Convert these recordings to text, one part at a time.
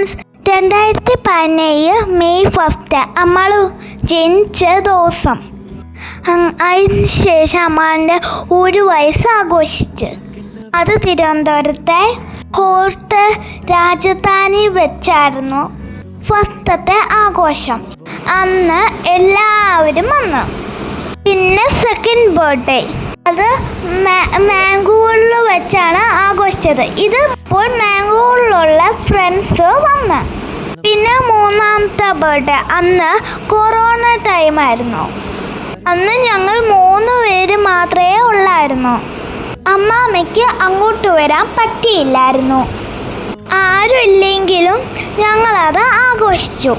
Friends രണ്ടായിരത്തി പതിനേഴ് May first അമ്മൾ ജനിച്ച ദിവസം. അതിനുശേഷം അതിന് ശേഷം അമ്മാന്റെ ഒരു വയസ്സ് ആഘോഷിച്ച്. അത് തിരുവനന്തപുരത്തെ കോർട്ട് രാജധാനി വെച്ചായിരുന്നു ഫസ്റ്റത്തെ ആഘോഷം. അന്ന് എല്ലാവരും വന്നു. പിന്നെ സെക്കൻഡ് ബർത്ത്ഡേ അത് മാ വെച്ചാണ് ആഘോഷിച്ചത് ഇത് ഇപ്പോൾ മാംഗ്ലൂരിലുള്ള ഫ്രണ്ട്സ് വന്ന്. പിന്നെ മൂന്നാമത്തെ ബർത്ത്ഡേ അന്ന് കൊറോണ ടൈമായിരുന്നു അന്ന് ഞങ്ങൾ മൂന്ന് പേര് മാത്രമേ ഉള്ളായിരുന്നു. അമ്മാമ്മയ്ക്ക് അങ്ങോട്ട് വരാൻ പറ്റിയില്ലായിരുന്നു. ആരുമില്ലെങ്കിലും ഞങ്ങളത് ആഘോഷിച്ചു.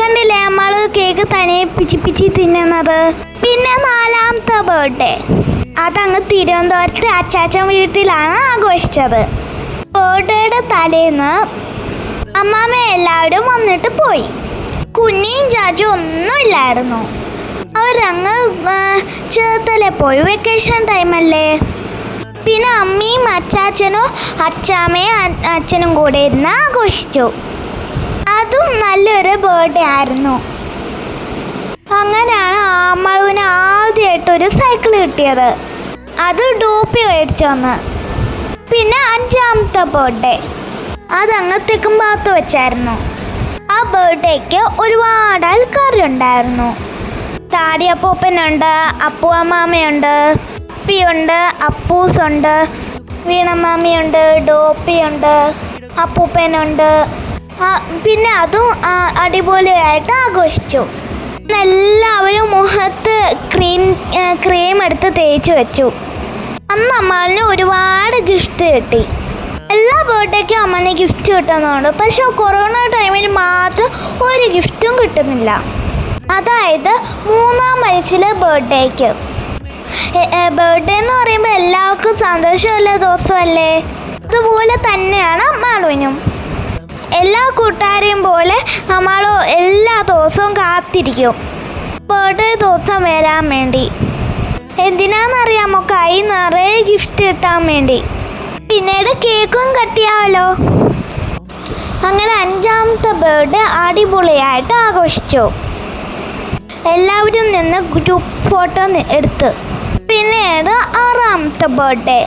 കണ്ടില്ലേ നമ്മൾ കേക്ക് തനിയെ പിച്ചി പിച്ചി തിന്നുന്നത്? പിന്നെ നാലാമത്തെ ബർത്ത്ഡേ അതങ്ങ് തിരുവനന്തപുരത്ത് അച്ചാച്ചൻ വീട്ടിലാണ് ആഘോഷിച്ചത്. ബർത്ത്ഡേയുടെ തലേന്ന് അമ്മാമ്മ എല്ലാവരും വന്നിട്ട് പോയി. കുഞ്ഞിയും ചാച്ചും ഒന്നുമില്ലായിരുന്നു അവരങ്ങ് ചേർത്തലെ പോയി വെക്കേഷൻ ടൈമല്ലേ പിന്നെ അമ്മയും അച്ചാച്ചനും അച്ചാമ്മയും അച്ഛനും കൂടെ ഇരുന്ന് ആഘോഷിച്ചു. അതും നല്ലൊരു ബർത്ത്ഡേ ആയിരുന്നു. അങ്ങനെയാണ് അമ്മളുവിന് ആദ്യമായിട്ടൊരു സൈക്കിൾ കിട്ടിയത്. അത് ഡോപ്പി മേടിച്ചു വന്ന്. പിന്നെ അഞ്ചാമത്തെ ബർത്ത്ഡേ അത് അങ്ങത്തേക്കും ഭാഗത്ത് വെച്ചായിരുന്നു. ആ ബർത്ത്ഡേക്ക് ഒരുപാട് ആൾക്കാരുണ്ടായിരുന്നു. താടിയപ്പൂപ്പനുണ്ട് അപ്പു അമ്മാമയുണ്ട് അപ്പിയുണ്ട് അപ്പൂസുണ്ട് വീണമാമിയുണ്ട് ഡോപ്പിയുണ്ട് അപ്പൂപ്പനുണ്ട്. പിന്നെ അതും അടിപൊളിയായിട്ട് ആഘോഷിച്ചു. എല്ലാവരും മുഖത്ത് ക്രീം ക്രീം എടുത്ത് തേച്ച് വെച്ചു. അന്ന് അമ്മാളിന് ഒരുപാട് ഗിഫ്റ്റ് കിട്ടി. എല്ലാ ബർത്ത്ഡേക്കും അമ്മനെ ഗിഫ്റ്റ് കിട്ടുന്നുണ്ട് പക്ഷെ കൊറോണ ടൈമിൽ മാത്രം ഒരു ഗിഫ്റ്റും കിട്ടുന്നില്ല. അതായത് മൂന്നാം വയസ്സിലെ ബർത്ത്ഡേക്ക്. ബർത്ത്ഡേ എന്ന് പറയുമ്പോൾ എല്ലാവർക്കും സന്തോഷമുള്ള ദിവസമല്ലേ? അതുപോലെ തന്നെയാണ് അമ്മാളുവിനും എല്ലാ കൂട്ടുകാരെയും പോലെ നമ്മൾ എല്ലാ ദിവസവും കാത്തിരിക്കും. ബർത്ത്ഡേ ദിവസം വരാൻ വേണ്ടി. എന്തിനാണെന്നറിയാമോ കൈ നിറയെ ഗിഫ്റ്റ് കിട്ടാൻ വേണ്ടി. പിന്നീട് കേക്കും കട്ടിയാവല്ലോ. അങ്ങനെ അഞ്ചാമത്തെ ബർത്ത്ഡേ അടിപൊളിയായിട്ട് ആഘോഷിച്ചു. എല്ലാവരും നിന്ന് ഗ്രൂപ്പ് ഫോട്ടോ എടുത്ത്. പിന്നീട് ആറാമത്തെ ബർത്ത്ഡേ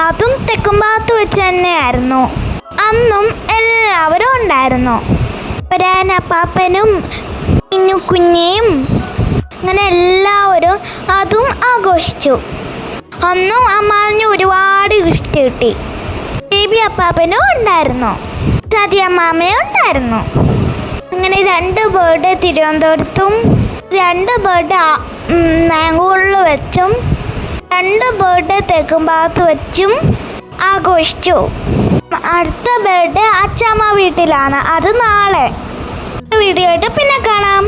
അതും തെക്കുംഭാഗത്ത് വെച്ച് തന്നെയായിരുന്നു. അന്നും എല്ലാവരും ഉണ്ടായിരുന്നു. ഒരാനപ്പാപ്പനും കുഞ്ഞു കുഞ്ഞേയും. അങ്ങനെ എല്ലാവരും അതും ആഘോഷിച്ചു. അന്നും അമ്മാവിന് ഒരുപാട് ഗിഫ്റ്റ് കിട്ടി. ബേബി അപ്പാപ്പനും ഉണ്ടായിരുന്നു. സതി അമ്മാമയും ഉണ്ടായിരുന്നു. അങ്ങനെ രണ്ട് ബർത്ത്ഡേ തിരുവനന്തപുരത്തും രണ്ട് ബർത്ത്ഡേ മാംഗ്ലൂരിൽ വെച്ചും രണ്ട് ബർത്ത്ഡേ തെക്കുംഭാഗത്ത് വെച്ചും ആഘോഷിച്ചു. അടുത്ത ബർത്ത്ഡേ അച്ചാമ്മ വീട്ടിലാണ്. അത് നാളെ. വീഡിയോ ആയിട്ട് പിന്നെ കാണാം.